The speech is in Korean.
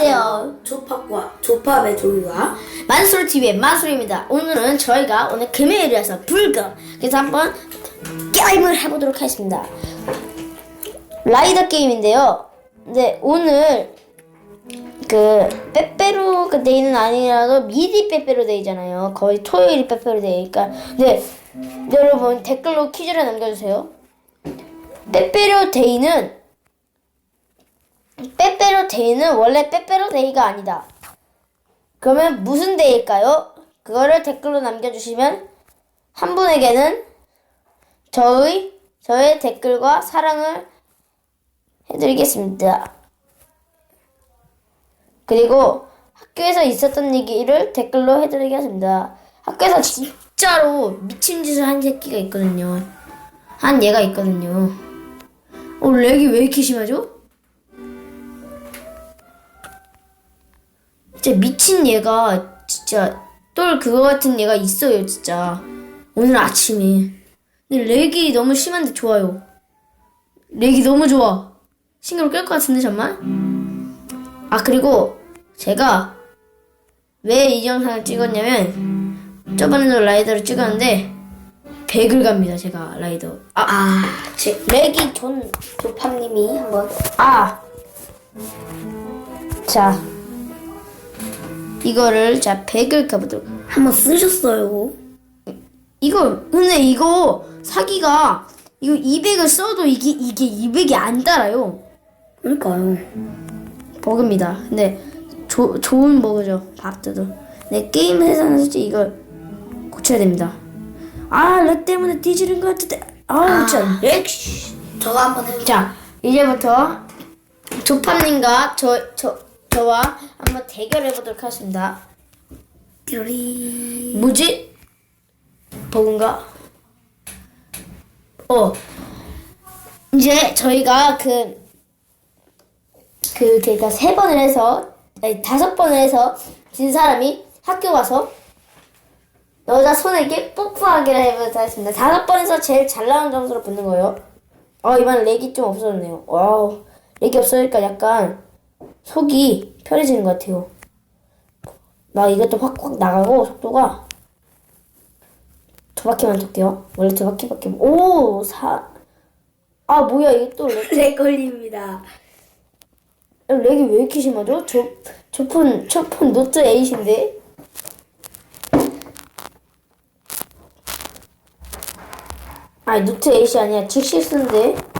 안녕하세요. 조팝과 조팝의 조이와 만수르 TV의 만수르입니다. 오늘은 저희가 오늘 금요일이라서 불금. 그래서 한번 게임을 해보도록 하겠습니다. 라이더 게임인데요. 근데 오늘 그 빼빼로 그 데이는 아니라도 미리 빼빼로 데이잖아요. 거의 토요일이 빼빼로 데이니까. 네, 여러분 댓글로 퀴즈를 남겨주세요. 빼빼로 데이는 데이는 원래 빼빼로 데이가 아니다. 그러면 무슨 데이일까요? 그거를 댓글로 남겨주시면 한 분에게는 저의 저의 댓글과 사랑을 해드리겠습니다. 그리고 학교에서 있었던 얘기를 댓글로 해드리겠습니다. 학교에서 진짜로 미친 짓을 한 새끼가 있거든요. 한 얘가 있거든요. 어, 렉이 왜 이렇게 심하죠? 진짜 미친 얘가 진짜 똘 그거 같은 얘가 있어요 진짜. 오늘 아침에. 근데 렉이 너무 심한데 좋아요. 렉이 너무 좋아. 신경을 끌 것 같은데 잠만 아 그리고 제가 왜 이 영상을 찍었냐면 저번에도 라이더를 찍었는데 100을 갑니다 제가 라이더. 아, 아, 제 렉이 존 조팝님이 한번. 아. 자. 이거를 자 100을 가보도록. 한번 쓰셨어요. 이거 근데 이거 사기가 이거 200을 써도 이게 이게 200이 안 달아요. 그러니까요. 버그입니다. 근데 조, 좋은 버그죠. 밥도도. 네 게임 회사는 솔직히 이걸 고쳐야 됩니다. 아, 렉 때문에 뒤지는 것 같은데. 아, 진짜 렉. 씨. 저거 한번 해보자. 자, 이제부터 조팝님과 저, 저, 저와 한번 대결해 보도록 하겠습니다. 띠로리. 뭐지? 버그인가? 어. 이제 저희가 그, 그, 그니까 세 번을 해서, 아니, 다섯 번을 해서 진 사람이 학교 가서 여자 손에게 뽀뽀하기를 해보도록 하겠습니다. 다섯 번에서 제일 잘 나온 점수로 붙는 거예요. 어, 이번 렉이 좀 없어졌네요. 와우. 렉이 없어지니까 약간 속이 편해지는 것 같아요. 막 이것도 확확 나가고 속도가 두 바퀴만 돌게요. 원래 두 바퀴밖에 못- 오 사. 아 뭐야 이게 또 렉. 렉 걸립니다. 렉이 왜 이렇게 심하죠? 저 저폰 저폰 노트 8인데. 아 노트 8이 아니야 6인데.